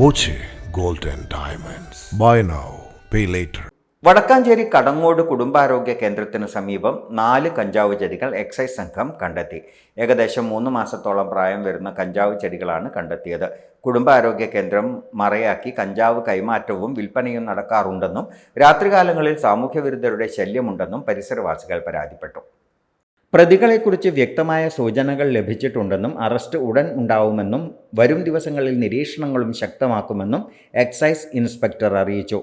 Boche gold and diamonds buy now pay later Vadakkanchery Kadangode കുടുംബാരോഗ്യ കേന്ദ്രത്തിന് സമീപം നാല് കഞ്ചാവ് ചെടികൾ എക്സൈസ് സംഘം കണ്ടെത്തി. ഏകദേശം മൂന്ന് മാസത്തോളം പ്രായം വരുന്ന കഞ്ചാവ് ചെടികളാണ് കണ്ടെത്തിയത്. കുടുംബാരോഗ്യ കേന്ദ്രം മറയാക്കി കഞ്ചാവ് കൈമാറ്റവും വിൽപ്പനയും നടക്കാറുണ്ടെന്നും രാത്രികാലങ്ങളിൽ സാമൂഹ്യവിരുദ്ധരുടെ ശല്യമുണ്ടെന്നും പരിസരവാസികൾ പരാതിപ്പെട്ടു. പ്രതികളെക്കുറിച്ച് വ്യക്തമായ സൂചനകൾ ലഭിച്ചിട്ടുണ്ടെന്നും അറസ്റ്റ് ഉടൻ ഉണ്ടാവുമെന്നും വരും ദിവസങ്ങളിൽ നിരീക്ഷണങ്ങളും ശക്തമാക്കുമെന്നും എക്സൈസ് ഇൻസ്പെക്ടർ അറിയിച്ചു.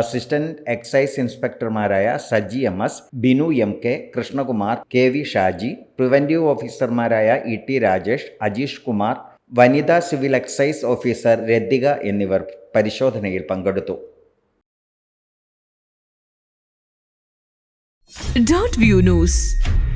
Assistant excise ഇൻസ്പെക്ടർമാരായ Saji M S Binu M K Krishnakumar K V Shaji preventive ഓഫീസർമാരായ ഇ ടി രാജേഷ് അജീഷ് കുമാർ വനിതാ സിവിൽ എക്സൈസ് ഓഫീസർ രതിക എന്നിവർ പരിശോധനയിൽ പങ്കെടുത്തു. Dot view news